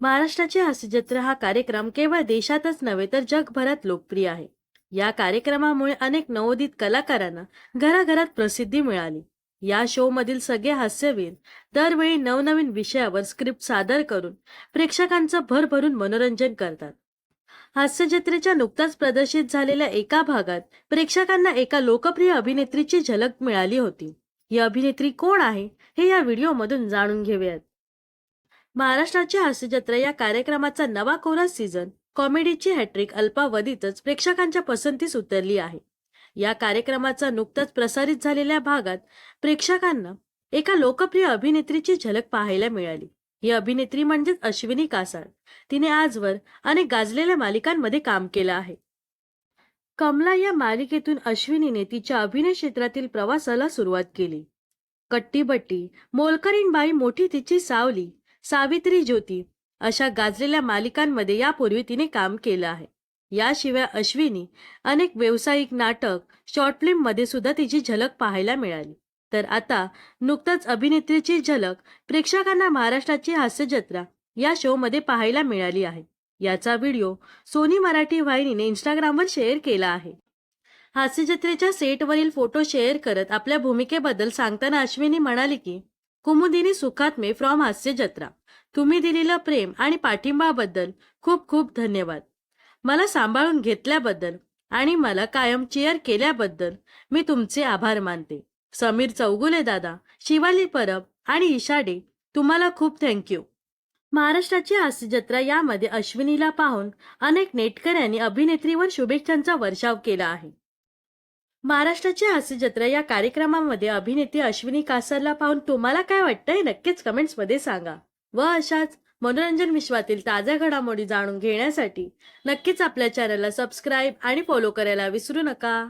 महाराष्ट्राची हास्यजत्रा हा कार्यक्रम केवळ देशातच नव्हे तर जगभरात लोकप्रिय आहे. या कार्यक्रमामुळे अनेक नवोदित कलाकारांना घराघरात प्रसिद्धी मिळाली. या शो मधील सगळे हास्यवीर दरवेळी नवनवीन विषयावर स्क्रिप्ट सादर करून प्रेक्षकांचं भरभरून मनोरंजन करतात. हास्य जत्रेच्या नुकताच प्रदर्शित झालेल्या एका भागात प्रेक्षकांना एका लोकप्रिय अभिनेत्रीची झलक मिळाली होती. ही अभिनेत्री कोण आहे हे या व्हिडिओमधून जाणून घेऊयात. महाराष्ट्राची हास्य जत्रा या कार्यक्रमाचा नवा कोरा सीझन कॉमेडीची हॅट्रिक अल्पावधीतच प्रेक्षकांच्या पसंतीस उतरली आहे. या कार्यक्रमाचा नुकताच प्रसारित झालेल्या भागात प्रेक्षकांना एका लोकप्रिय अभिनेत्रीची झलक पाहायला मिळाली. ही अभिनेत्री म्हणजेच अश्विनी कासार तिने आजवर अनेक गाजलेल्या मालिकांमध्ये काम केलं आहे. कमला या मालिकेतून अश्विनीने तिच्या अभिनय क्षेत्रातील प्रवासाला सुरुवात केली. कट्टीबट्टी मोलकरीणबाई मोठी तिची सावली सावित्री ज्योती अशा गाजलेल्या मालिकांमध्ये यापूर्वी तिने काम केलं आहे. याशिवाय अश्विनी अनेक व्यावसायिक नाटक शॉर्ट सुद्धा तिची झलक पाहायला मिळाली. तर आता नुकताच अभिनेत्रीची झलक प्रेक्षकांना महाराष्ट्राची हास्य जत्रा या शोमध्ये पाहायला मिळाली आहे. याचा व्हिडिओ सोनी मराठी वाहिनीने इंस्टाग्रामवर शेअर केला आहे. हास्य जत्रेच्या सेटवरील फोटो शेअर करत आपल्या भूमिकेबद्दल सांगताना अश्विनी म्हणाली की कुमुदिनी सुखात्मे फ्रॉम हास्य जत्रा. तुम्ही दिलेलं प्रेम आणि पाठिंबाबद्दल खूप खूप धन्यवाद. मला सांभाळून घेतल्याबद्दल आणि मला कायम चेअर केल्याबद्दल मी तुमचे आभार मानते. समीर चौगुले दादा शिवाली परब आणि इशाडे तुम्हाला खूप थँक्यू महाराष्ट्राची हास्य जत्रा यामध्ये अश्विनीला पाहून अनेक नेटकऱ्यांनी अभिनेत्रीवर शुभेच्छांचा वर्षाव केला आहे. महाराष्ट्राची हास्य जत्रा या कार्यक्रमामध्ये अभिनेते अश्विनी कासरला पाहून तुम्हाला काय वाटतंय नक्कीच कमेंट्समध्ये सांगा. व अशाच मनोरंजन विश्वातील ताज्या घडामोडी जाणून घेण्यासाठी नक्कीच आपल्या चॅनलला सबस्क्राईब आणि फॉलो करायला विसरू नका.